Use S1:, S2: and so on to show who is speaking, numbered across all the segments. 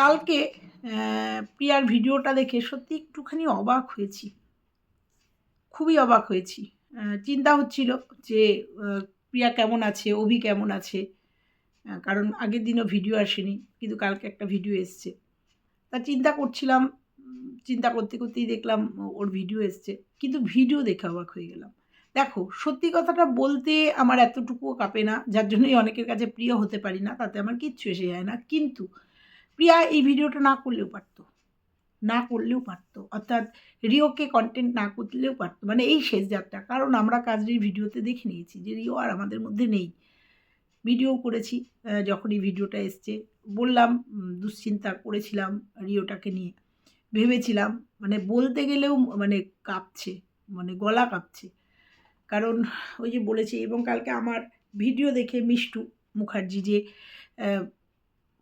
S1: কালকে প্রিয়ার ভিডিওটা দেখে সত্যি একটুখানি অবাক হয়েছি। খুবই অবাক হয়েছি। চিন্তা হচ্ছিল যে প্রিয়া কেমন আছে, অভি কেমন আছে? কারণ আগের দিনও ভিডিও আসেনি, কিন্তু কালকে একটা ভিডিও এসছে। তা চিন্তা করছিলাম, চিন্তা করতে করতেই দেখলাম ওর ভিডিও এসছে, কিন্তু ভিডিও দেখে অবাক হয়ে গেলাম। দেখো, সত্যি কথাটা বলতে আমার এতটুকুও কাঁপে না, যার জন্যই অনেকের কাছে প্রিয় হতে পারি না, তাতে আমার কিচ্ছু এসে যায় না। কিন্তু প্রিয়া এই ভিডিওটা না করলেও পারতো। না করলেও পারতো। অর্থাৎ রিওকে কন্টেন্ট না করলেও পারতো। মানে এই শেষ যাত্রা। কারণ আমরা কাজরির ভিডিওতে দেখে নিয়েছি যে রিও আর আমাদের মধ্যে নেই। ভিডিও করেছি যখন এই ভিডিওটা এসছে। বললাম দুশ্চিন্তা করেছিলাম রিওটাকে নিয়ে। ভেবেছিলাম মানে বলতে গেলেও মানে কাঁপছে মানে গলা কাঁপছে। কারণ ওই যে বলেছি, এবং কালকে আমার ভিডিও দেখে মিষ্টু মুখার্জি যে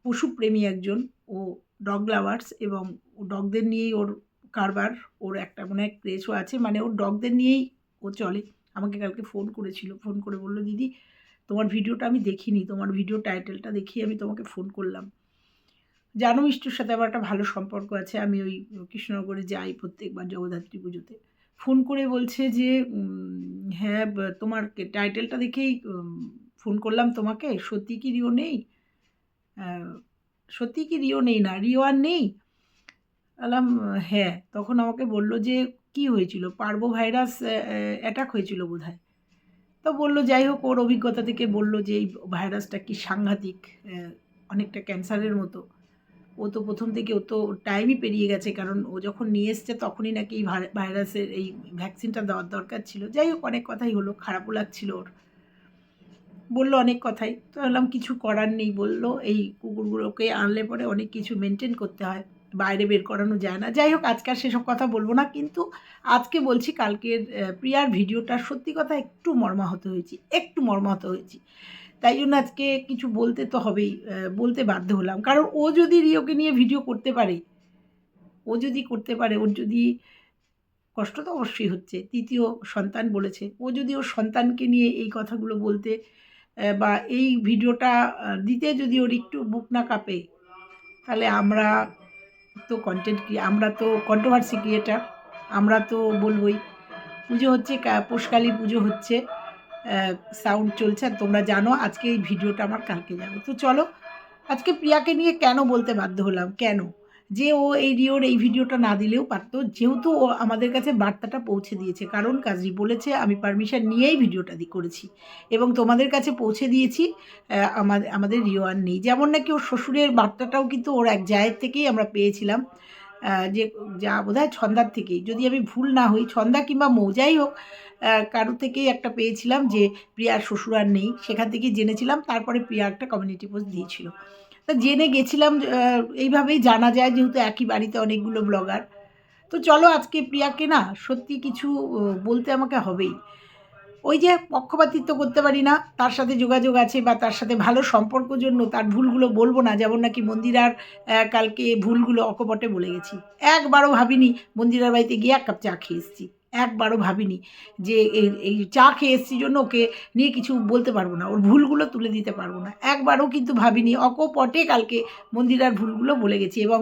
S1: পশুপ্রেমী একজন ও ডগ লাভার্স এবং ডগদের নিয়েই ওর কারবার, ওর একটা মনে হয় ক্রেজও আছে। মানে ওর ডগদের নিয়েই ও চলে। আমাকে কালকে ফোন করেছিল। ফোন করে বলল, দিদি, তোমার ভিডিওটা আমি দেখিনি। তোমার ভিডিও টাইটেলটা দেখি আমি তোমাকে ফোন করলাম। জানো মিষ্টুর সাথে আমার একটা ভালো সম্পর্ক আছে। আমি ওই কৃষ্ণনগরে যাই প্রত্যেকবার জগদ্ধাত্রী পুজোতে। ফোন করে বলছে যে হ্যাঁ তোমার টাইটেলটা দেখেই ফোন করলাম তোমাকে। সত্যি কি রিও নেই? সত্যি কি রিও নেই না? রিও আর নেই? বললাম হ্যাঁ তখন আমাকে বলল যে, কি হয়েছিল? পার্বো ভাইরাস অ্যাটাক হয়েছিল বোধহয়? তো বলল, যাই হোক, ওর অভিজ্ঞতা থেকে বলল যে, এই ভাইরাসটা কি সাংঘাতিক অনেকটা ক্যান্সারের মতো। ও তো প্রথম থেকে, ও তো টাইমই পেরিয়ে গেছে, কারণ ও যখন নিয়ে এসছে, তখনই নাকি এই ভাইরাসের এই ভ্যাকসিনটা দেওয়ার দরকার ছিল। যাই হোক, অনেক কথাই হলো, খারাপও লাগছিল ওর। বলল অনেক কথাই। তো বললাম কিছু করার নেই বলল। এই কুকুরগুলোকে আনলে পরে অনেক কিছু মেনটেন করতে হয়। বাইরে বের করানো যায় না। যাই হোক, আজকে আর সেসব কথা বলব না। কিন্তু আজকে বলছি, কালকের প্রিয়ার ভিডিওটা সত্যি কথা একটু মর্মাহত হয়েছি। একটু মর্মাহত হয়েছি। তাই জন্য আজকে কিছু বলতে তো হবেই বলতে বাধ্য হলাম। কারণ ও যদি রিওকে নিয়ে ভিডিও করতে পারে, ও যদি করতে পারে, ওর যদি কষ্ট তো অবশ্যই হচ্ছে। তৃতীয় সন্তান বলেছে। ও যদি ওর সন্তানকে নিয়ে এই কথাগুলো বলতে বা এই ভিডিওটা দিতে যদি ওর একটু বুক না কাঁপে, তাহলে আমরা তো কন্টেন্ট কি আমরা তো কন্ট্রোভার্সি ক্রিয়েটার আমরা তো বলবই, পুজো হচ্ছে পোষকালী পুজো হচ্ছে সাউন্ড চলছে, আর তোমরা জানো আজকে এই ভিডিওটা আমার কালকে যাবে। তো চলো, আজকে প্রিয়াকে নিয়ে কেন বলতে বাধ্য হলাম? কেন? যে ও এই রিওর এই ভিডিওটা না দিলেও পারতো। যেহেতু ও আমাদের কাছে বার্তাটা পৌঁছে দিয়েছে, কারণ কাজী বলেছে, আমি পারমিশন নিয়েই ভিডিওটা দি করেছি। এবং তোমাদের কাছে পৌঁছে দিয়েছি আমাদের আমাদের রিও আর নেই। যেমন নাকি ওর শ্বশুরের বার্তাটাও কিন্তু ওর এক জায়ের থেকেই আমরা পেয়েছিলাম যে যা বোধ হয় ছন্দার থেকেই। যদি আমি ভুল না হই, ছন্দা কিংবা মৌজাই হোক কারও থেকেই একটা পেয়েছিলাম যে, প্রিয়ার শ্বশুর আর নেই। সেখান থেকেই জেনেছিলাম, তারপরে প্রিয়া একটা কমিউনিটি পোস্ট দিয়েছিল। তা জেনে গেছিলাম এইভাবেই জানা যায় যেহেতু একই বাড়িতে অনেকগুলো ব্লগার। তো চলো আজকে প্রিয়াকে না সত্যি কিছু বলতে আমাকে হবেই। ওই যে পক্ষপাতিত্ব করতে পারি না, তার সাথে যোগাযোগ আছে বা তার সাথে ভালো সম্পর্ক জন্য তার ভুলগুলো বলব না, যেমন নাকি মন্দিরার কালকে ভুলগুলো অকপটে বলে গেছি। একবারও ভাবিনি মন্দিরার বাড়িতে গিয়ে এক কাপ চা খেয়ে এসেছি। একবারও ভাবিনি যে এই চা খেয়ে এসেছি জন্য ওকে নিয়ে কিছু বলতে পারব না, ওর ভুলগুলো তুলে দিতে পারব না। একবারও কিন্তু ভাবিনি, অকপটে কালকে মন্দিরার ভুলগুলো বলে গেছি এবং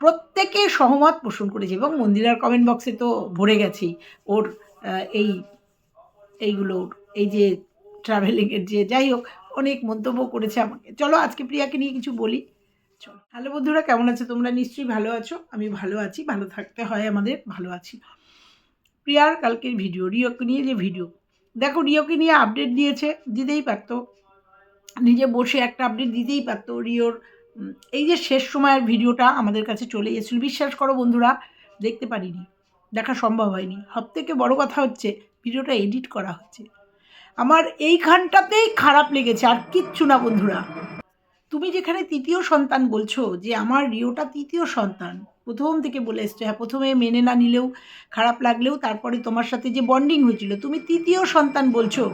S1: প্রত্যেকে সহমত পোষণ করেছে এবং মন্দিরার কমেন্ট বক্সে তো ভরে গেছেই ওর এই, এইগুলো এই যে ট্রাভেলিংয়ের যে যাই হোক, অনেক মন্তব্য করেছে আমাকে। চলো আজকে প্রিয়াকে নিয়ে কিছু বলি। চলো। হ্যালো বন্ধুরা, কেমন আছো? তোমরা নিশ্চয়ই ভালো আছো আমি ভালো আছি, ভালো থাকতে হয় আমাদের, ভালো আছি। প্রিয়ার কালকের ভিডিও রিওকে নিয়ে যে ভিডিও। দেখো রিওকে নিয়ে আপডেট দিয়েছে, দিতেই পারতো। নিজে বসে একটা আপডেট দিতেই পারতো রিওর এই যে শেষ সময়ের ভিডিওটা আমাদের কাছে চলে গেছিল বিশ্বাস করো বন্ধুরা, দেখতে পারিনি। দেখা সম্ভব হয়নি। সব থেকে বড় কথা হচ্ছে, ভিডিওটা এডিট করা হচ্ছে। আমার এইখানটাতেই খারাপ লেগেছে, আর কিচ্ছু না বন্ধুরা। তুমি যেখানে তৃতীয় সন্তান বলছো যে আমার রিওটা তৃতীয় সন্তান, প্রথম থেকে বলে এসছো। হ্যাঁ প্রথমে মেনে না নিলেও খারাপ লাগলেও তারপরে তোমার সাথে যে বন্ডিং হয়েছিল, তুমি তৃতীয় সন্তান বলছো,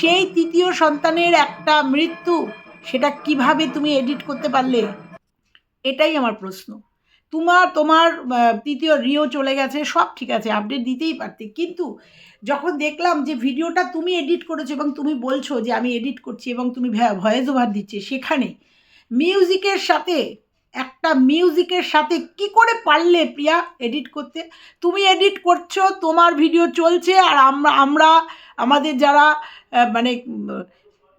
S1: সেই তৃতীয় সন্তানের একটা মৃত্যু, সেটা কীভাবে তুমি এডিট করতে পারলে? এটাই আমার প্রশ্ন। তোমার তোমার তৃতীয় রিও চলে গেছে, সব ঠিক আছে আপডেট দিতেই পারতে। কিন্তু যখন দেখলাম যে ভিডিওটা তুমি এডিট করেছ এবং তুমি বলছো যে আমি এডিট করছি এবং তুমি ভয়েস ওভার দিচ্ছে সেখানে মিউজিকের সাথে, একটা মিউজিকের সাথে কি করে পারলে প্রিয়া এডিট করতে? তুমি এডিট করছ, তোমার ভিডিও চলছে, আর আমরা আমরা, আমাদের যারা মানে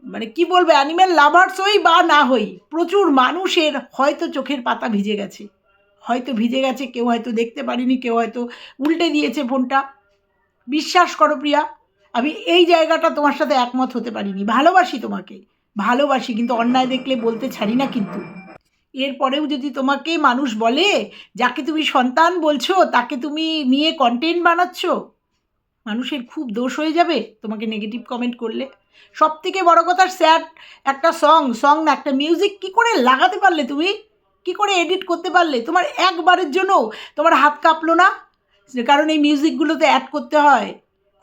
S1: মানে কি বলব অ্যানিম্যাল লাভার্স হই বা না হই, প্রচুর মানুষের হয়তো চোখের পাতা ভিজে গেছে। হয়তো ভিজে গেছে, কেউ হয়তো দেখতে পারিনি, কেউ হয়তো উল্টে দিয়েছে ফোনটা। বিশ্বাস করো প্রিয়া, আমি এই জায়গাটা তোমার সাথে একমত হতে পারিনি, ভালোবাসি তোমাকে। ভালোবাসি, কিন্তু অন্যায় দেখলে বলতে ছাড়ি না কিন্তু। এরপরেও যদি তোমাকে মানুষ বলে, যাকে তুমি সন্তান বলছো, তাকে তুমি নিয়ে কন্টেন্ট বানাচ্ছ, মানুষের খুব দোষ হয়ে যাবে তোমাকে নেগেটিভ কমেন্ট করলে। সব থেকে বড় কথা স্যাড একটা সং সং না, একটা মিউজিক কি করে লাগাতে পারলে তুমি? কি করে এডিট করতে পারলে? তোমার একবারের জন্য তোমার হাত কাঁপলো না? কারণ এই মিউজিকগুলোতে অ্যাড করতে হয়।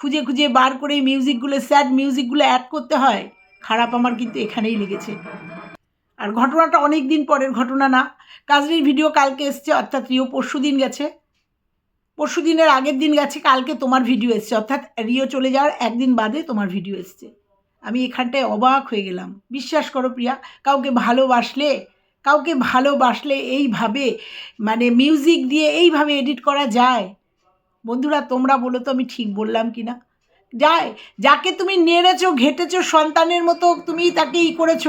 S1: খুঁজে খুঁজে বার করে মিউজিকগুলো স্যাড মিউজিকগুলো অ্যাড করতে হয়। খারাপ আমার কিন্তু এখানেই লেগেছে। আর ঘটনাটা অনেক দিন পরের ঘটনা না। কাজরির ভিডিও কালকে এসছে, অর্থাৎ রিও পরশু দিন গেছে। পরশু দিনের আগের দিন গেছে, কালকে তোমার ভিডিও এসছে। অর্থাৎ রিও চলে যাওয়ার একদিন বাদে তোমার ভিডিও এসছে। আমি এখানটায় অবাক হয়ে গেলাম। বিশ্বাস করো প্রিয়া, কাউকে ভালোবাসলে কাউকে ভালোবাসলে এইভাবে মানে মিউজিক দিয়ে এইভাবে এডিট করা যায়। বন্ধুরা, তোমরা বলো তো আমি ঠিক বললাম কি না যায় যাকে তুমি নেড়েছো ঘেটেছো সন্তানের মতো তুমি তাকে ই করেছ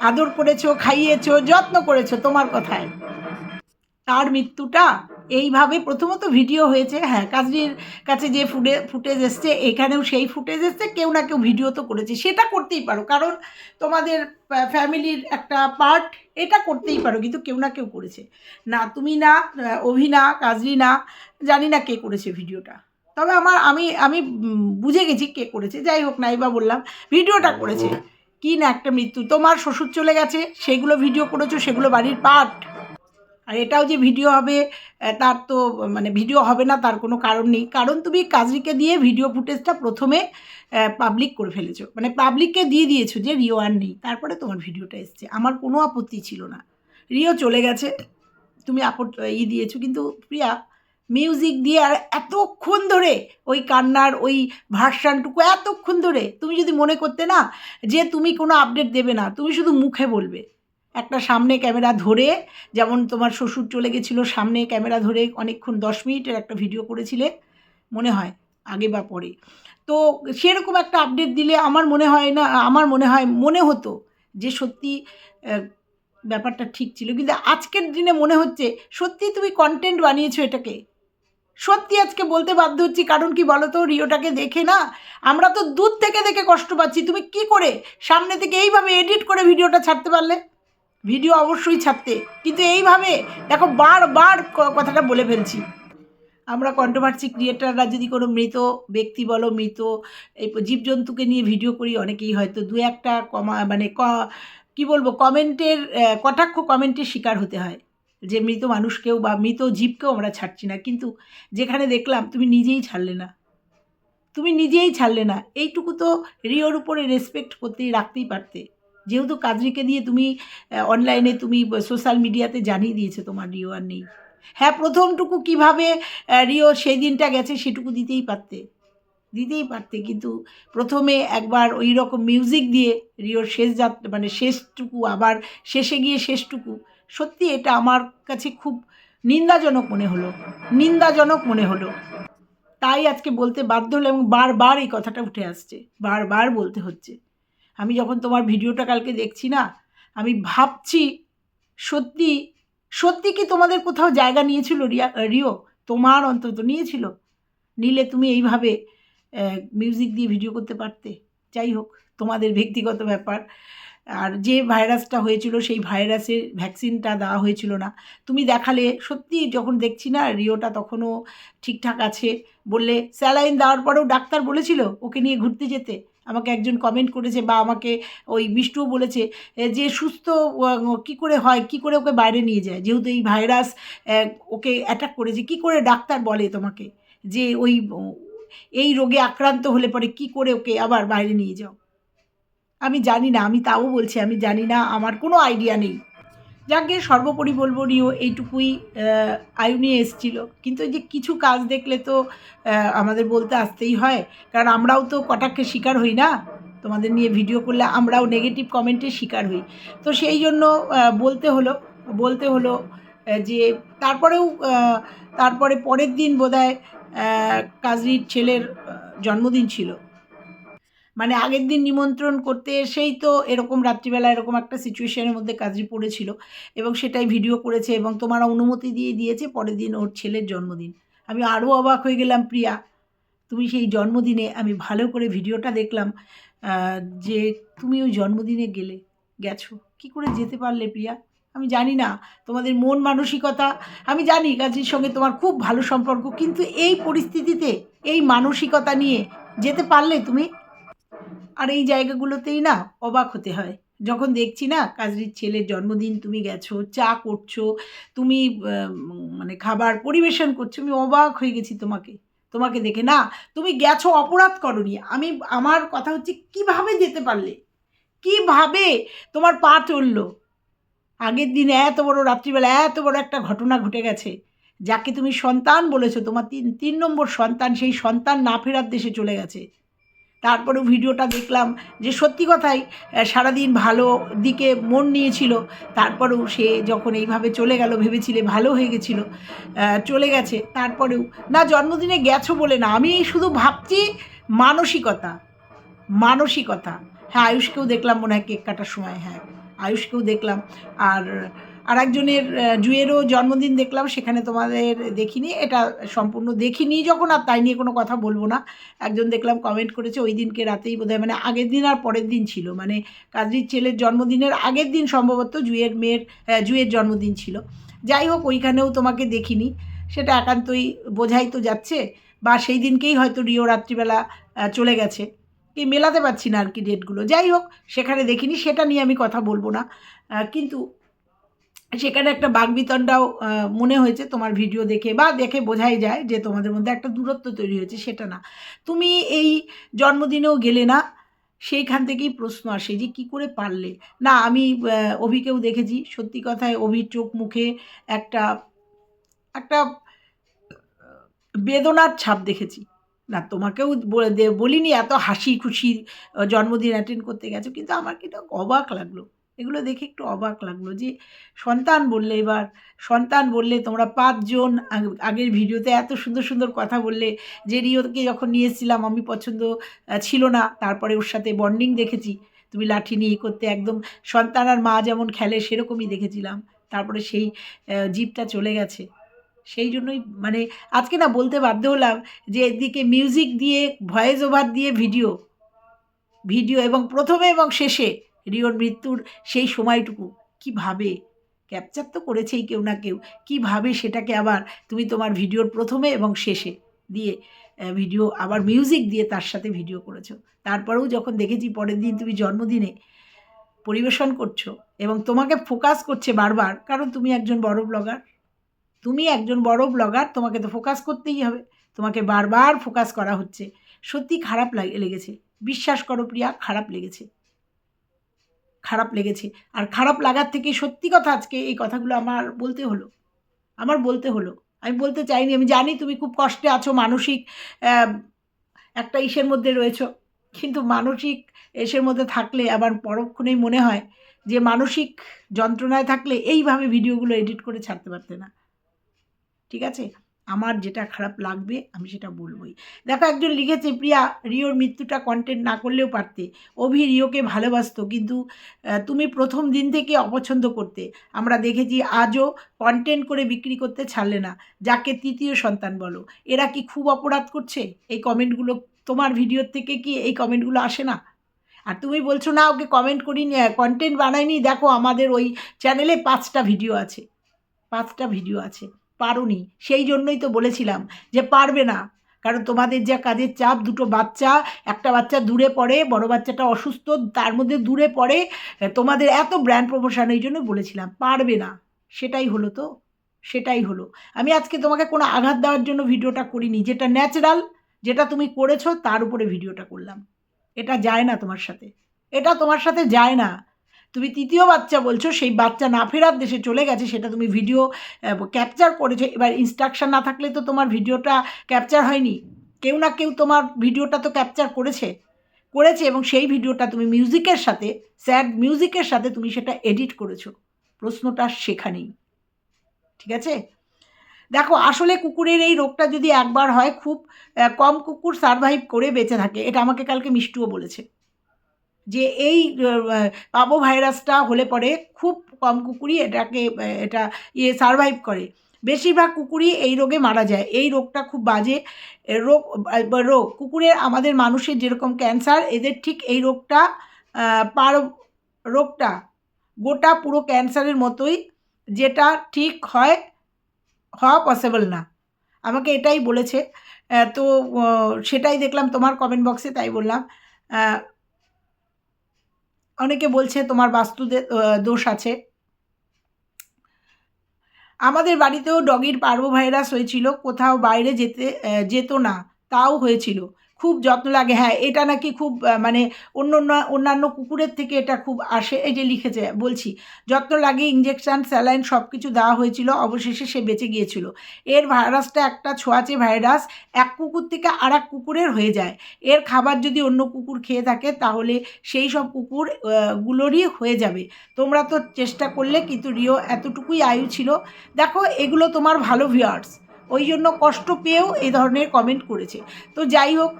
S1: আদর করেছ খাইয়েছো যত্ন করেছ তোমার কথায়। তার মৃত্যুটা এইভাবে প্রথমত ভিডিও হয়েছে। হ্যাঁ কাজরির কাছে যে ফুটে ফুটেজ এসছে এখানেও সেই ফুটেজ এসছে। কেউ না কেউ ভিডিও তো করেছে। সেটা করতেই পারো কারণ তোমাদের ফ্যামিলির একটা পার্ট এটা করতেই পারো কিন্তু কেউ না কেউ করেছে। না তুমি না আহ, অভি না কাজরি না জানি না কে করেছে ভিডিওটা তবে আমার আমি আমি বুঝে গেছি কে করেছে যাই হোক নাই বা বললাম ভিডিওটা করেছে। কি না একটা মৃত্যু? তোমার শ্বশুর চলে গেছে সেগুলো ভিডিও করেছ সেগুলো বাড়ির পার্ট। আর এটাও যে ভিডিও হবে তার তো মানে ভিডিও হবে না তার কোনো কারণ নেই। কারণ তুমি কাজরিকে দিয়ে ভিডিও ফুটেজটা প্রথমে পাবলিক করে ফেলেছো। মানে পাবলিককে দিয়ে দিয়েছ যে রিও আর নেই। তারপরে তোমার ভিডিওটা এসছে। আমার কোনো আপত্তি ছিল না। রিও চলে গেছে। তুমি আপত ই দিয়েছ। কিন্তু প্রিয়া মিউজিক দিয়ে আর এতক্ষণ ধরে ওই কান্নার ওই ভার্সানটুকু এতক্ষণ ধরে তুমি যদি মনে করতে না যে তুমি কোনো আপডেট দেবে না, তুমি শুধু মুখে বলবে। একটা সামনে ক্যামেরা ধরে, যেমন তোমার শ্বশুর চলে গেছিল সামনে ক্যামেরা ধরে অনেকক্ষণ দশ মিনিটের একটা ভিডিও করেছিলে, মনে হয়, আগে বা পরে। তো সেরকম একটা আপডেট দিলে আমার মনে হয় না, আমার মনে হয়, মনে হতো যে সত্যি ব্যাপারটা ঠিক ছিল। কিন্তু আজকের দিনে মনে হচ্ছে সত্যি তুমি কন্টেন্ট বানিয়েছো এটাকে। সত্যি আজকে বলতে বাধ্য হচ্ছি, কারণ কি বলো তো রিওটাকে দেখে না আমরা তো দূর থেকে দেখে কষ্ট পাচ্ছি। তুমি কি করে সামনে থেকে এইভাবে এডিট করে ভিডিওটা ছাড়তে পারলে? ভিডিও অবশ্যই ছাড়তে। কিন্তু এইভাবে, দেখো, বারবার কথাটা বলে ফেলছি। আমরা কন্ট্রোভার্সি ক্রিয়েটাররা যদি কোনো মৃত ব্যক্তি বলো, মৃত এই জীবজন্তুকে নিয়ে ভিডিও করি, অনেকেই হয়তো দু একটা কমা মানে ক, কী বলব কমেন্টের কটাক্ষ কমেন্টের শিকার হতে হয়। যে মৃত মানুষকেও বা মৃত জীবকেও আমরা ছাড়ছি না। কিন্তু যেখানে দেখলাম তুমি নিজেই ছাড়লে না। তুমি নিজেই ছাড়লে না। এইটুকু তো রিওর উপরে রেসপেক্ট করতেই রাখতেই পারতে। যেহেতু কাজরিকে দিয়ে তুমি অনলাইনে তুমি সোশ্যাল মিডিয়াতে জানিয়ে দিয়েছে তোমার রিও আর নেই। হ্যাঁ প্রথমটুকু কীভাবে রিও সেই দিনটা গেছে সেটুকু দিতেই পারতে। দিতেই পারতে। কিন্তু প্রথমে একবার ওই রকম মিউজিক দিয়ে রিওর শেষ যাত্রা মানে শেষটুকু, আবার শেষে গিয়ে শেষটুকু সত্যি এটা আমার কাছে খুব নিন্দাজনক মনে হলো, নিন্দাজনক মনে হলো। তাই আজকে বলতে বাধ্য হলো এবং বারবার এই কথাটা উঠে আসছে, বারবার বলতে হচ্ছে। আমি যখন তোমার ভিডিওটা কালকে দেখছি না, আমি ভাবছি, সত্যি সত্যি কি তোমাদের কোথাও জায়গা নিয়েছিল রিয়া রিও? তোমার অন্তত নিয়েছিল? নিলে তুমি এইভাবে মিউজিক দিয়ে ভিডিও করতে পারতে? যাই হোক, তোমাদের ব্যক্তিগত ব্যাপার। আর যে ভাইরাসটা হয়েছিল, সেই ভাইরাসের ভ্যাকসিনটা দেওয়া হয়েছিল না। তুমি দেখালে, সত্যি যখন দেখছি না, রিওটা তখনও ঠিকঠাক আছে বললে, স্যালাইন দেওয়ার পরেও ডাক্তার বলেছিল ওকে নিয়ে ঘুরতে যেতে। আমাকে একজন কমেন্ট করেছে বা আমাকে ওই মিষ্টুও বলেছে যে সুস্থ কি করে হয়, কি করে ওকে বাইরে নিয়ে যায়? যেহেতু এই ভাইরাস ওকে অ্যাটাক করেছে, কি করে ডাক্তার বলে তোমাকে? যে ওই এই রোগে আক্রান্ত হলে পরে কি করে ওকে আবার বাইরে নিয়ে যাও? আমি জানি না, আমি তাও বলছি, আমি জানি না, আমার কোনো আইডিয়া নেই। যাকে সর্বোপরি বলব, রিও এইটুকুই আয়ু নিয়ে এসছিল। কিন্তু যে কিছু কাজ দেখলে তো আমাদের বলতে আসতেই হয়। কারণ আমরাও তো কটাক্ষের শিকার হই না? তোমাদের নিয়ে ভিডিও করলে আমরাও নেগেটিভ কমেন্টের শিকার হই। তো সেই জন্য বলতে হলো বলতে হলো যে তারপরেও তারপরে পরের দিন বোধহয় কাজরির ছেলের জন্মদিন ছিল। মানে আগের দিন নিমন্ত্রণ করতে এসেই তো এরকম রাত্রিবেলা এরকম একটা সিচুয়েশনের মধ্যে কাজরি পড়েছিল এবং সেটাই ভিডিও করেছে এবং তোমার অনুমতি দিয়ে দিয়েছে পরের দিন ওর ছেলের জন্মদিন। আমি আরও অবাক হয়ে গেলাম, প্রিয়া। তুমি সেই জন্মদিনে, আমি ভালো করে ভিডিওটা দেখলাম যে তুমি ওই জন্মদিনে গেলে, গেছো। কি করে যেতে পারলে, প্রিয়া? আমি জানি না, তোমাদের মন মানসিকতা, আমি জানি কাজীর সঙ্গে তোমার খুব ভালো সম্পর্ক, কিন্তু এই পরিস্থিতিতে, এই মানসিকতা নিয়ে যেতে পারলে তুমি? আর এই জায়গাগুলোতেই না অবাক হতে হয়। যখন দেখছি না কাজরির ছেলের জন্মদিন, তুমি গেছো, চা করছ, তুমি মানে খাবার পরিবেশন করছ, আমি অবাক হয়ে গেছি তোমাকে। তোমাকে দেখে না, তুমি গেছো অপরাধ করনি। আমি, আমার কথা হচ্ছে কীভাবে যেতে পারলে? কীভাবে তোমার পা চলল? আগের দিন এত বড় রাত্রিবেলা এত বড় একটা ঘটনা ঘটে গেছে, যাকে তুমি সন্তান বলেছ, তোমার তিন তিন নম্বর সন্তান, সেই সন্তান না ফেরার দেশে চলে গেছে। তারপরেও ভিডিওটা দেখলাম যে সত্যি কথাই সারাদিন ভালো দিকে মন নিয়েছিল। তারপরেও সে যখন এইভাবে চলে গেল, ভেবেছিলে ভালো হয়ে গেছিল চলে গেছে। তারপরেও, না, জন্মদিনে গেছো বলে না, আমি শুধু ভাবছি মানসিকতা মানসিকতা। হ্যাঁ আয়ুষকেও দেখলাম মনে হয় কেক কাটার সময় হ্যাঁ আয়ুষকেও দেখলাম। আর আর একজনের জুয়েরও জন্মদিন দেখলাম, সেখানে তোমাদের দেখিনি, এটা সম্পূর্ণ দেখিনি, যখন আর তাই নিয়ে কোনো কথা বলব না। একজন দেখলাম কমেন্ট করেছে, ওই দিনকে রাতেই বোধহয় মানে আগের দিন আর পরের দিন ছিল। মানে কাজরির ছেলের জন্মদিনের আগের দিন সম্ভবত জুয়ের মেয়ের জুয়ের জন্মদিন ছিল। যাই হোক, ওইখানেও তোমাকে দেখিনি। সেটা একান্তই বোঝাই তো যাচ্ছে, বা সেই দিনকেই হয়তো রিও রাত্রিবেলা চলে গেছে। কি মেলাতে পারছি না আর কি ডেটগুলো যাই হোক, সেখানে দেখিনি, সেটা নিয়ে আমি কথা বলব না। কিন্তু সেখানে একটা বাগবিতণ্ডাও মনে হয়েছে তোমার ভিডিও দেখে বা দেখে বোঝাই যায় যে তোমাদের মধ্যে একটা দূরত্ব তৈরি হয়েছে, সেটা না। তুমি এই জন্মদিনেও গেলে না, সেইখান থেকেই প্রশ্ন আসে যে কি করে পারলে। না, আমি অভিকেও দেখেছি, সত্যি কথায় অভির চোখ মুখে একটা একটা বেদনার ছাপ দেখেছি। না, তোমাকেও বলিনি এত হাসি খুশি জন্মদিন অ্যাটেন্ড করতে গেছো, কিন্তু আমার কিন্তু অবাক লাগল। এগুলো দেখে একটু অবাক লাগল যে সন্তান বললে এবার, সন্তান বললে তোমরা পাঁচজন আগ- আগের ভিডিওতে এত সুন্দর সুন্দর কথা বললে যে রিওকে যখন নিয়ে এসেছিলাম আমি পছন্দ ছিল না। তারপরে ওর সাথে বন্ডিং দেখেছি। তুমি লাঠি নিয়ে করতে একদম সন্তান আর মা যেমন খেলে, সেরকমই দেখেছিলাম। তারপরে সেই জিপটা চলে গেছে। সেই জন্যই মানে আজকে না বলতে বাধ্য হলাম যে এদিকে মিউজিক দিয়ে ভয়েস ওভার দিয়ে ভিডিও ভিডিও এবং প্রথমে এবং শেষে রিওর মৃত্যুর সেই সময়টুকু। কীভাবে ক্যাপচার তো করেছেই কেউ না কেউ। কীভাবে সেটাকে আবার তুমি তোমার ভিডিওর প্রথমে এবং শেষে দিয়ে ভিডিও আবার মিউজিক দিয়ে তার সাথে ভিডিও করেছ। তারপরেও যখন দেখেছি পরের দিন তুমি জন্মদিনে পরিবেশন করছ এবং তোমাকে ফোকাস করছে বারবার, কারণ তুমি একজন বড় ব্লগার তুমি একজন বড় ব্লগার তোমাকে তো ফোকাস করতেই হবে। তোমাকে বারবার ফোকাস করা হচ্ছে। সত্যি খারাপ লাগে লেগেছে। বিশ্বাস করো প্রিয়া, খারাপ লেগেছে। খারাপ লেগেছে। আর খারাপ লাগার থেকে সত্যি কথা আজকে এই কথাগুলো আমার বলতে হলো। আমার বলতে হলো। আমি বলতে চাইনি, আমি জানি তুমি খুব কষ্টে আছো, মানসিক একটা ইসের মধ্যে রয়েছো। কিন্তু মানসিক এসের মধ্যে থাকলে আবার পরক্ষণেই মনে হয় যে মানসিক যন্ত্রণায় থাকলে এইভাবে ভিডিওগুলো এডিট করে ছাড়তে পারতে না। ঠিক আছে? আমার যেটা খারাপ লাগবে, আমি সেটা বলবোই। দেখো একজন লিখেছে, প্রিয়া, রিওর মৃত্যুটা কন্টেন্ট না করলেও পারতে। অভি রিওকে ভালোবাসতো, কিন্তু তুমি প্রথম দিন থেকে অপছন্দ করতে। আমরা দেখেছি আজও কন্টেন্ট করে বিক্রি করতে ছাড়লে না। যাকে তৃতীয় সন্তান বলো। এরা কি খুব অপরাধ করছে? এই কমেন্টগুলো তোমার ভিডিওর থেকে কি এই কমেন্টগুলো আসে না? আর তুমি বলছো, না, ওকে কমেন্ট করিনি কন্টেন্ট বানাইনি। দেখো আমাদের ওই চ্যানেলে পাঁচটা ভিডিও আছে। পাঁচটা ভিডিও আছে। পারোনি। সেই জন্যই তো বলেছিলাম যে পারবে না। কারণ তোমাদের যা কাজের চাপ, দুটো বাচ্চা, একটা বাচ্চা দূরে পড়ে, বড় বাচ্চাটা অসুস্থ, তার মধ্যে দূরে পড়ে, তোমাদের এত ব্র্যান্ড প্রমোশন এই জন্য বলেছিলাম, পারবে না। সেটাই হলো তো, সেটাই হলো। আমি আজকে তোমাকে কোনো আঘাত দেওয়ার জন্য ভিডিওটা করিনি, যেটা ন্যাচারাল যেটা তুমি করেছ, তার উপরে ভিডিওটা করলাম। এটা যায় না তোমার সাথে। এটা তোমার সাথে যায় না। তুমি তৃতীয় বাচ্চা বলছো, সেই বাচ্চা না ফেরার দেশে চলে গেছে, সেটা তুমি ভিডিও ক্যাপচার করেছ। এবার ইনস্ট্রাকশন না থাকলে তো তোমার ভিডিওটা ক্যাপচার হয়নি। কেউ না কেউ তোমার ভিডিওটা তো ক্যাপচার করেছে। করেছে এবং সেই ভিডিওটা তুমি মিউজিকের সাথে স্যাড মিউজিকের সাথে তুমি সেটা এডিট করেছ। প্রশ্নটা সেখানেই। ঠিক আছে? দেখো, আসলে কুকুরের এই রোগটা যদি একবার হয়, খুব কম কুকুর সারভাইভ করে বেঁচে থাকে। এটা আমাকে কালকে মিষ্টুও বলেছে। যে এই পাবো ভাইরাসটা হলে পরে খুব কম কুকুরই এটাকে, এটা ইয়ে সারভাইভ করে। বেশিরভাগ কুকুরই এই রোগে মারা যায়। এই রোগটা খুব বাজে। রোগ রোগ, কুকুরের, আমাদের মানুষের যেরকম ক্যান্সার এদের ঠিক এই রোগটা পার রোগটা গোটা পুরো ক্যান্সারের মতোই যেটা ঠিক হয়, হওয়া পসিবল না। আমাকে এটাই বলেছে। তো সেটাই দেখলাম তোমার কমেন্ট বক্সে তাই বললাম। অনেকে বলছে তোমার বাস্তু দোষ আছে। আমাদের বাড়িতেও ডগির পার্বভাইরাস হয়েছিল, কোথাও বাইরে যেতে যেত না, তাও হয়েছিল। খুব যত্ন লাগে। হ্যাঁ এটা নাকি খুব মানে অন্য অন্য অন্যান্য কুকুরের থেকে এটা খুব আসে। এই যে লিখেছে, বলছি, যত্ন লাগে ইঞ্জেকশান স্যালাইন সব কিছু দেওয়া হয়েছিল, অবশেষে সে বেঁচে গিয়েছিল। এর ভাইরাসটা একটা ছোঁয়াচে ভাইরাস, এক কুকুর থেকে আর এক কুকুরের হয়ে যায়। এর খাবার যদি অন্য কুকুর খেয়ে থাকে, তাহলে সেই সব কুকুর গুলোরই হয়ে যাবে। তোমরা তো চেষ্টা করলে, কিন্তু রিও এতটুকুই আয়ু ছিল। দেখো, এগুলো তোমার ভালো ভিউয়ার্স ওই জন্য কষ্ট পেয়েও এই ধরনের কমেন্ট করেছে। তো যাই হোক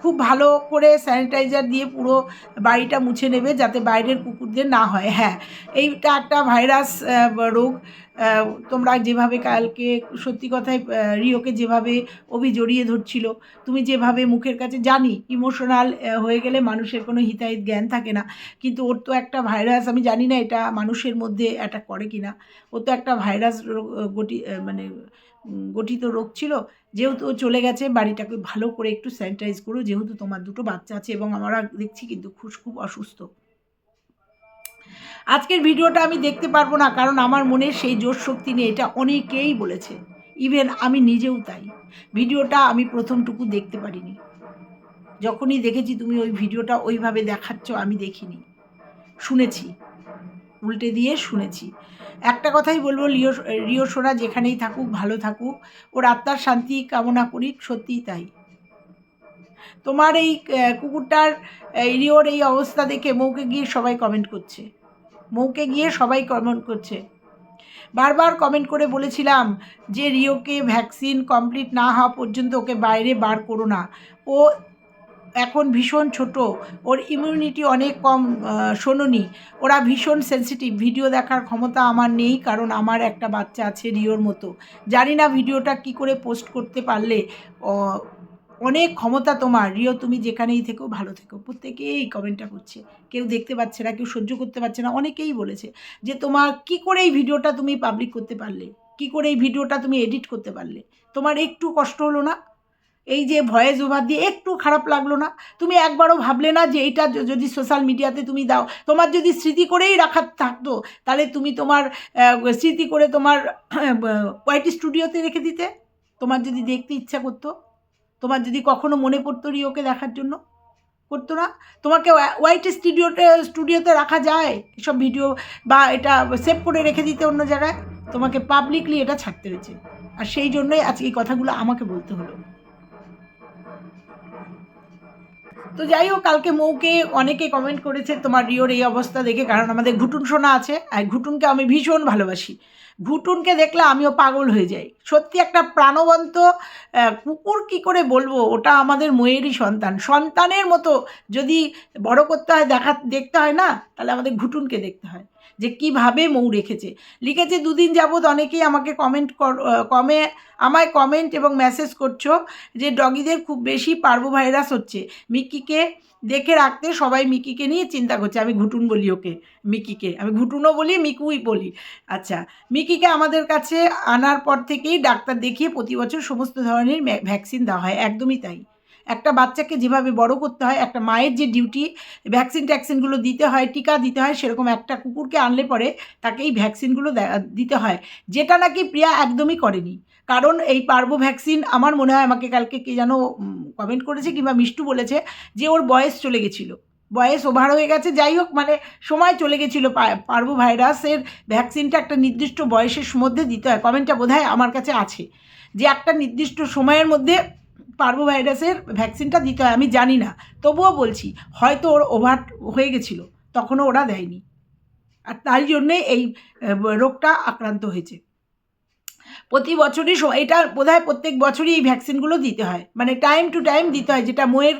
S1: খুব ভালো করে স্যানিটাইজার দিয়ে পুরো বাড়িটা মুছে নেবে যাতে বাইরের কুকুরদের না হয়। হ্যাঁ এইটা একটা ভাইরাস রোগ। তোমরা যেভাবে কালকে সত্যি কথায় রিওকে যেভাবে অভি জড়িয়ে ধরছিল, তুমি যেভাবে মুখের কাছে, জানি ইমোশনাল হয়ে গেলে মানুষের কোনো হিতাহিত জ্ঞান থাকে না, কিন্তু ওর তো একটা ভাইরাস আমি জানি না এটা মানুষের মধ্যে অ্যাটাক করে কি না ও তো একটা ভাইরাস গটি মানে গঠিত রোগ ছিল, যেহেতু ও চলে গেছে, বাড়িটাকে ভালো করে একটু স্যানিটাইজ করো, যেহেতু তোমার দুটো বাচ্চা আছে এবং আমরা দেখছি কিন্তু খুশ, খুব অসুস্থ। আজকের ভিডিওটা আমি দেখতে পারব না, কারণ আমার মনে সেই জোর শক্তি নেই এটা অনেকেই বলেছে। ইভেন আমি নিজেও তাই। ভিডিওটা আমি প্রথমটুকু দেখতে পারিনি। যখনই দেখেছি তুমি ওই ভিডিওটা ওইভাবে দেখাচ্ছ, আমি দেখিনি। শুনেছি। উল্টে দিয়ে শুনেছি। একটা কথাই বলব রিও রিও সোনা যেখানেই থাকুক, ভালো থাকুক, ওর আত্মার শান্তি কামনা করি, সত্যিই তাই। তোমার এই কুকুরটার রিওর এই অবস্থা দেখে মৌকে গিয়ে সবাই কমেন্ট করছে। মৌকে গিয়ে সবাই কমেন্ট করছে। বারবার কমেন্ট করে বলেছিলাম যে রিওকে ভ্যাকসিন কমপ্লিট না হওয়া পর্যন্ত ওকে বাইরে বার করো না। ও এখন ভীষণ ছোট, ওর ইমিউনিটি অনেক কম শোনোনি। ওরা ভীষণ সেনসিটিভ ভিডিও দেখার ক্ষমতা আমার নেই কারণ আমার একটা বাচ্চা আছে রিওর মতো। জানি না ভিডিওটা কি করে পোস্ট করতে পারলে অনেক ক্ষমতা তোমার। রিও, তুমি যেখানেই থেকো, ভালো থেকো। প্রত্যেকেই কমেন্টটা করছে। কেউ দেখতে পাচ্ছে না, কেউ সহ্য করতে পারছে না। অনেকেই বলেছে যে, তোমার কি করে এই ভিডিওটা তুমি পাবলিক করতে পারলে? কি করে এই ভিডিওটা তুমি এডিট করতে পারলে? তোমার একটু কষ্ট হলো না? এই যে ভয়েস ওভার দিয়ে একটু খারাপ লাগল না? তুমি একবারও ভাবলে না যে এইটা যদি সোশ্যাল মিডিয়াতে তুমি দাও? তোমার যদি স্মৃতি করেই রাখার থাকতো, তাহলে তুমি তোমার স্মৃতি করে তোমার হোয়াইট স্টুডিওতে রেখে দিতে? তোমার যদি দেখতে ইচ্ছা করতো? তোমার যদি কখনো মনে পড়তো রিওকে দেখার জন্য? করতো না? তোমাকে হোয়াইট স্টুডিওতে স্টুডিওতে রাখা যায়? এসব ভিডিও বা এটা সেভ করে রেখে দিতে অন্য জায়গায়? তোমাকে পাবলিকলি এটা ছাড়তে হয়েছে। আর সেই জন্যই আজকে এই কথাগুলো আমাকে বলতে হলো। তো যাই হোক, কালকে মৌকে অনেকে কমেন্ট করেছে তোমার রিওর এই অবস্থা দেখে, কারণ আমাদের ঘুটুন সোনা আছে। আর ঘুটুনকে আমি ভীষণ ভালোবাসি। ঘুটুনকে দেখলে আমিও পাগল হয়ে যাই। সত্যি একটা প্রাণবন্ত কুকুর কি করে বলব? ওটা আমাদের ময়েরই সন্তান। সন্তানের মতো যদি বড় করতে হয়, দেখা, দেখতে হয় না, তাহলে আমাদের ঘুটুনকে দেখতে হয়। যে কীভাবে মৌ রেখেছে। লিখেছে, দুদিন যাবৎ অনেকেই আমাকে কমেন্ট কমে, আমায় কমেন্ট এবং মেসেজ করছ যে ডগিদের খুব বেশি পার্বো ভাইরাস হচ্ছে। মিকিকে দেখে রাখতে সবাই মিকিকে নিয়ে চিন্তা করছে। আমি ঘুটুন বলি ওকে, মিকিকে। আমি ঘুটুনও বলি, মিকুই বলি। আচ্ছা মিকিকে আমাদের কাছে আনার পর থেকেই ডাক্তার দেখিয়ে প্রতি বছর সমস্ত ধরনের ভ্যাকসিন দেওয়া হয়। একদমই তাই। একটা বাচ্চাকে যেভাবে বড় করতে হয়, একটা মায়ের যে ডিউটি ভ্যাকসিন ট্যাকসিনগুলো দিতে হয়, টিকা দিতে হয়, সেরকম একটা কুকুরকে আনলে পরে তাকে এই ভ্যাকসিনগুলো দিতে হয়। যেটা নাকি প্রিয়া একদমই করেনি। কারণ এই পার্বো ভ্যাকসিন আমার মনে হয় আমাকে কালকে কে যেন কমেন্ট করেছে কিংবা মিষ্টু বলেছে যে ওর বয়স চলে গেছিল। বয়স ওভার হয়ে গেছে, যাই হোক মানে সময় চলে গেছিল পার্বো ভাইরাসের ভ্যাকসিনটা একটা নির্দিষ্ট বয়সের মধ্যে দিতে হয়। কমেন্টটা বোধহয় আমার কাছে আছে। যে একটা নির্দিষ্ট সময়ের মধ্যে পার্বো ভাইরাসের ভ্যাকসিনটা দিতে হয়, আমি জানি না। তবুও বলছি, হয়তো ওর ওভার হয়ে গেছিল, তখনও ওরা দেয়নি। আর তাই জন্যে এই রোগটা আক্রান্ত হয়েছে। প্রতি বছরই এটা বোধহয় প্রত্যেক বছরই এই ভ্যাকসিনগুলো দিতে হয়। মানে টাইম টু টাইম দিতে হয়, যেটা মোয়ের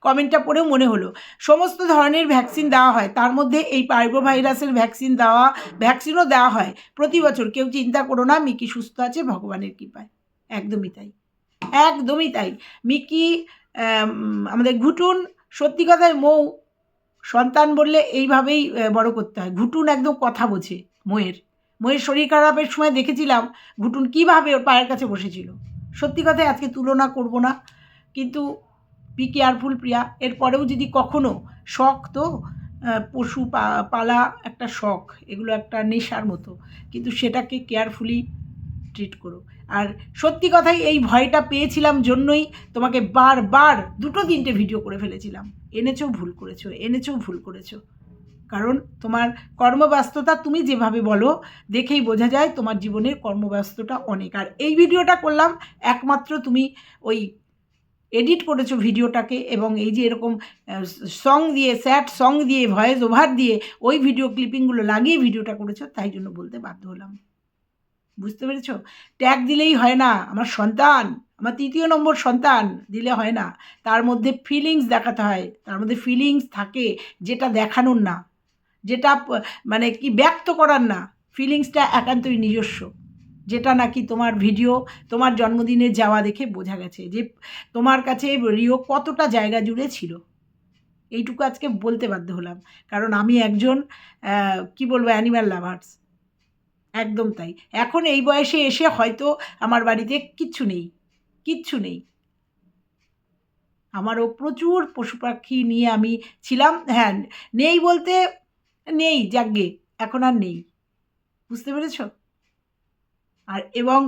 S1: কমেন্টটা পড়েও মনে হলো। সমস্ত ধরনের ভ্যাকসিন দেওয়া হয়, তার মধ্যে এই পাইরো ভাইরাসের ভ্যাকসিন দেওয়া, ভ্যাকসিনও দেওয়া হয় প্রতি বছর। কেউ চিন্তা করো না, মিকি সুস্থ আছে, ভগবানের কৃপায়। একদমই তাই। একদমই তাই। মিকি আমাদের ঘুটুন, সত্যি কথায় মৌ, সন্তান বললে এইভাবেই বড় করতে হয়। ঘুটুন একদম কথা বোঝে মোয়ের। মোয়ের শরীর খারাপের সময় দেখেছিলাম ঘুটুন কীভাবে ওর পায়ের কাছে বসেছিল। সত্যি কথায় আজকে তুলনা করব না, কিন্তু বি কেয়ারফুল প্রিয়া এরপরেও যদি কখনো শখ তো পশু পালা একটা শখ, এগুলো একটা নেশার মতো। কিন্তু সেটাকে কেয়ারফুলি ট্রিট করো। আর সত্যি কথাই এই ভয়টা পেয়েছিলাম জন্যই তোমাকে বারবার দুটো তিনটে ভিডিও করে ফেলেছিলাম। এনেছো ভুল করেছ এনেছো ভুল করেছ। কারণ তোমার কর্মব্যস্ততা তুমি যেভাবে বলো, দেখেই বোঝা যায় তোমার জীবনের কর্মব্যস্ততা অনেক। আর এই ভিডিওটা করলাম একমাত্র তুমি ওই এডিট করেছ ভিডিওটাকে এবং এই যে এরকম সং দিয়ে স্যাড সং দিয়ে ভয়েস ওভার দিয়ে ওই ভিডিও ক্লিপিংগুলো লাগিয়ে ভিডিওটা করেছ, তাই জন্য বলতে বাধ্য হলাম। বুঝতে পেরেছ? ট্যাগ দিলেই হয় না। আমার সন্তান, আমার তৃতীয় নম্বর সন্তান দিলে হয় না। তার মধ্যে ফিলিংস দেখাতে হয়। তার মধ্যে ফিলিংস থাকে যেটা দেখানোর না। যেটা মানে কি ব্যক্ত করার না। ফিলিংসটা একান্তই নিজস্ব। যেটা নাকি তোমার ভিডিও তোমার জন্মদিনে যাওয়া দেখে বোঝা গেছে যে তোমার কাছে রিও কতটা জায়গা জুড়ে ছিল। এইটুকু আজকে বলতে বাধ্য হলাম। কারণ আমি একজন কি বলব অ্যানিম্যাল লাভার্স একদম তাই। এখন এই বয়সে এসে হয়তো আমার বাড়িতে কিচ্ছু নেই কিচ্ছু নেই। আমারও প্রচুর পশু পাখি নিয়ে আমি ছিলাম। হ্যাঁ নেই বলতে নেই যাগ্গে এখন আর নেই। বুঝতে পেরেছ? আর এবং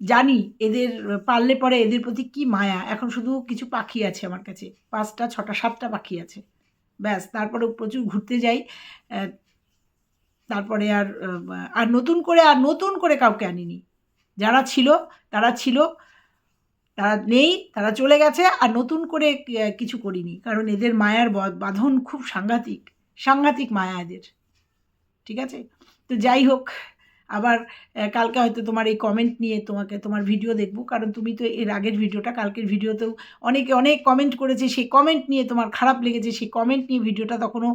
S1: জানি এদের পারলে পরে এদের প্রতি কি মায়া। এখন শুধু কিছু পাখি আছে আমার কাছে। পাঁচটা, ছটা, সাতটা পাখি আছে। ব্যাস তারপরে প্রচুর ঘুরতে যাই। তারপরে আর আর নতুন করে, আর নতুন করে কাউকে আনিনি। যারা ছিল, তারা ছিল, তারা নেই, তারা চলে গেছে, আর নতুন করে কিছু করিনি। কারণ এদের মায়ার বাঁধন খুব সাংঘাতিক সাংঘাতিক মায়া এদের। ঠিক আছে? তো যাই হোক, আবার কালকে হয়তো তোমার এই কমেন্ট নিয়ে তোমাকে, তোমার ভিডিও দেখব। কারণ তুমি তো এর আগের ভিডিওটা কালকের ভিডিওতেও অনেকে, অনেক কমেন্ট করেছে। সেই কমেন্ট নিয়ে তোমার খারাপ লেগেছে, সেই কমেন্ট নিয়ে ভিডিওটা তখনও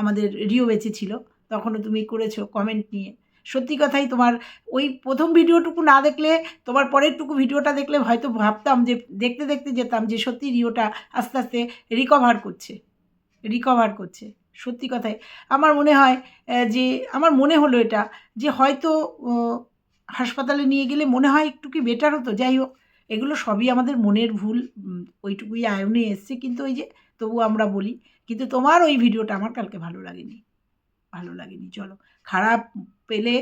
S1: আমাদের রিও বেঁচে ছিল। তখনও তুমি করেছ কমেন্ট নিয়ে। সত্যি কথাই তোমার ওই প্রথম ভিডিওটুকু না দেখলে, তোমার পরেরটুকু ভিডিওটা দেখলে হয়তো ভাবতাম যে, দেখতে দেখতে যেতাম যে সত্যি রিওটা আস্তে আস্তে রিকভার করছে। রিকভার করছে, সত্যি কথাই। আমার মনে হয় যে, আমার মনে হলো এটা, যে হয়তো হাসপাতালে নিয়ে গেলে মনে হয় একটু কি বেটার হতো? যাই হোক, এগুলো সবই আমাদের মনের ভুল ওইটুকুই আয়নে এসছে। কিন্তু ওই যে তবু আমরা বলি, কিন্তু তোমার ওই ভিডিওটা আমার কালকে ভালো লাগেনি। ভালো লাগেনি, চলো। খারাপ পেলে,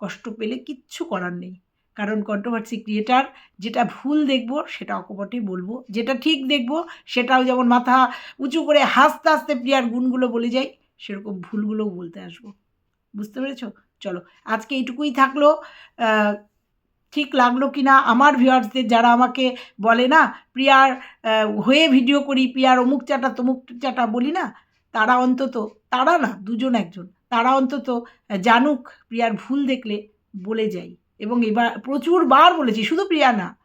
S1: কষ্ট পেলে কিচ্ছু করার নেই। কারণ কন্ট্রোভার্সি ক্রিয়েটার যেটা ভুল দেখব, সেটা অকপটে বলব। যেটা ঠিক দেখব, সেটাও যেমন মাথা উঁচু করে হাসতে হাসতে প্রিয়ার গুণগুলো বলে যাই, সেরকম ভুলগুলোও বলতে আসব। বুঝতে পেরেছ? চলো, আজকে এইটুকুই থাকল। ঠিক লাগল কি না আমার ভিউয়ার্সদের যারা আমাকে বলে না, প্রিয়ার হয়ে ভিডিও করি, প্রিয়ার অমুক চাটা তমুক চাটা বলি না, তারা অন্তত, তারা না, দুজন একজন তারা অন্তত জানুক প্রিয়ার ভুল দেখলে বলে যাই। এবং এবার প্রচুর বার বলেছি, শুধু প্রিয়া না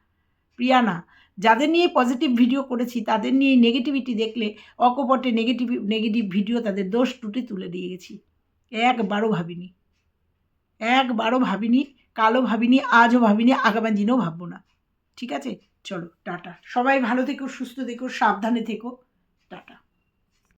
S1: প্রিয়া না, যাদের নিয়ে পজিটিভ ভিডিও করেছি, তাদের নিয়ে নেগেটিভিটি দেখলে অকপটে নেগেটিভ নেগেটিভ ভিডিও তাদের দোষ টুটি তুলে দিয়ে গেছি। একবারও ভাবিনি একবারও ভাবিনি কালও ভাবিনি, আজও ভাবিনি, আগামী দিনেও ভাববো না। ঠিক আছে? চলো, টাটা। সবাই ভালো থেকো, সুস্থ থেকো, সাবধানে থেকো।